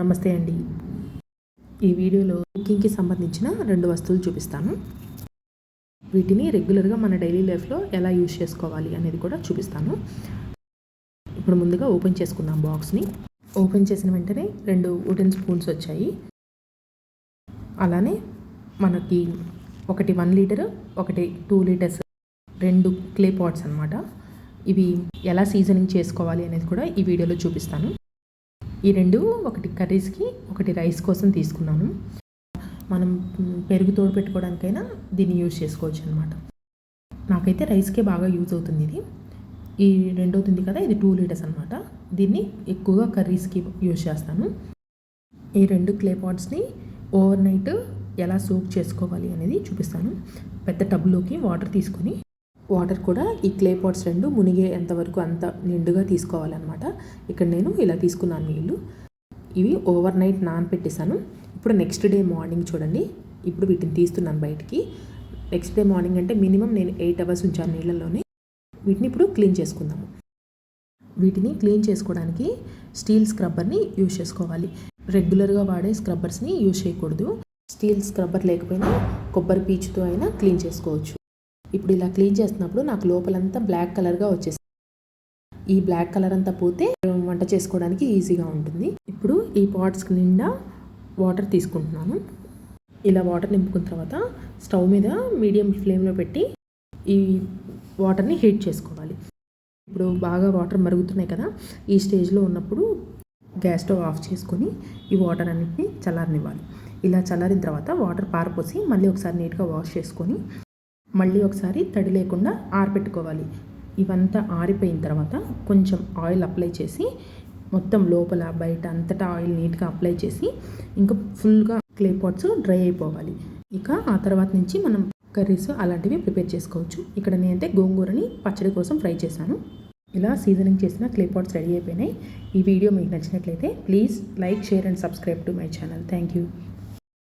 నమస్తే అండి. ఈ వీడియోలో కుకింగ్కి సంబంధించిన రెండు వస్తువులు చూపిస్తాను. వీటిని రెగ్యులర్గా మన డైలీ లైఫ్లో ఎలా యూజ్ చేసుకోవాలి అనేది కూడా చూపిస్తాను. ఇప్పుడు ముందుగా ఓపెన్ చేసుకుందాం బాక్స్ని. ఓపెన్ చేసిన వెంటనే రెండు వుడెన్ స్పూన్స్ వచ్చాయి. అలానే మనకి ఒకటి వన్ లీటర్ ఒకటి టూ లీటర్స్ రెండు క్లే పాట్స్ అనమాట ఇవి ఎలా సీజనింగ్ చేసుకోవాలి అనేది కూడా ఈ వీడియోలో చూపిస్తాను. ఈ రెండు ఒకటి కర్రీస్కి ఒకటి రైస్ కోసం తీసుకున్నాను. మనం పెరుగు తోడు పెట్టుకోవడానికైనా దీన్ని యూజ్ చేసుకోవచ్చు అనమాట నాకైతే రైస్కే బాగా యూజ్ అవుతుంది ఇది. ఈ రెండోది కదా ఇది టూ లీటర్స్ అనమాట దీన్ని ఎక్కువగా కర్రీస్కి యూజ్ చేస్తాను. ఈ రెండు క్లే పాట్స్ని ఓవర్ నైట్ ఎలా సోక్ చేసుకోవాలి అనేది చూపిస్తాను. పెద్ద టబ్లోకి వాటర్ తీసుకొని వాటర్ కూడా ఈ క్లే పాట్స్ రెండు మునిగే ఎంతవరకు అంత నిండుగా తీసుకోవాలన్నమాట. ఇక్కడ నేను ఇలా తీసుకున్నాను నీళ్ళు ఇవి ఓవర్ నైట్ నానపెట్టేశాను. ఇప్పుడు నెక్స్ట్ డే మార్నింగ్ చూడండి. ఇప్పుడు వీటిని తీస్తున్నాను బయటికి. నెక్స్ట్ డే మార్నింగ్ అంటే మినిమం నేను ఎయిట్ అవర్స్ ఉంచాను నీళ్ళల్లోనే. వీటిని ఇప్పుడు క్లీన్ చేసుకుందాము. వీటిని క్లీన్ చేసుకోవడానికి స్టీల్ స్క్రబ్బర్ని యూజ్ చేసుకోవాలి. రెగ్యులర్గా వాడే స్క్రబ్బర్స్ని యూజ్ చేయకూడదు. స్టీల్ స్క్రబ్బర్ లేకపోయినా కొబ్బరి పీచుతో అయినా క్లీన్ చేసుకోవచ్చు. ఇప్పుడు ఇలా క్లీన్ చేస్తున్నప్పుడు నాకు లోపలంతా బ్లాక్ కలర్గా వచ్చేసింది ఈ బ్లాక్ కలర్ అంతా పోతే వంట చేసుకోవడానికి ఈజీగా ఉంటుంది. ఇప్పుడు ఈ పాట్స్ నిండా వాటర్ తీసుకుంటున్నాను. ఇలా వాటర్ నింపుకున్న తర్వాత స్టవ్ మీద మీడియం ఫ్లేమ్లో పెట్టి ఈ వాటర్ని హీట్ చేసుకోవాలి. ఇప్పుడు బాగా వాటర్ మరుగుతున్నాయి కదా ఈ స్టేజ్లో ఉన్నప్పుడు గ్యాస్ స్టవ్ ఆఫ్ చేసుకొని ఈ వాటర్ అన్నింటినీ చల్లారనివ్వాలి. ఇలా చల్లారిన తర్వాత వాటర్ పారపోసి మళ్ళీ ఒకసారి నీట్గా వాష్ చేసుకొని మళ్ళీ ఒకసారి తడి లేకుండా ఆరిపెట్టుకోవాలి. ఇవంతా ఆరిపోయిన తర్వాత కొంచెం ఆయిల్ అప్లై చేసి మొత్తం లోపల బయట అంతటా ఆయిల్ నీట్గా అప్లై చేసి ఇంకా ఫుల్గా క్లే పాట్స్ డ్రై అయిపోవాలి. ఇక ఆ తర్వాత నుంచి మనం కర్రీస్ అలాంటివి ప్రిపేర్ చేసుకోవచ్చు. ఇక్కడ నేనైతే గోంగూరని పచ్చడి కోసం ఫ్రై చేశాను. ఇలా సీజనింగ్ చేసిన క్లే పాట్స్ రెడీ అయిపోయినాయి. ఈ వీడియో మీకు నచ్చినట్లయితే please like share and subscribe to my channel. Thank you.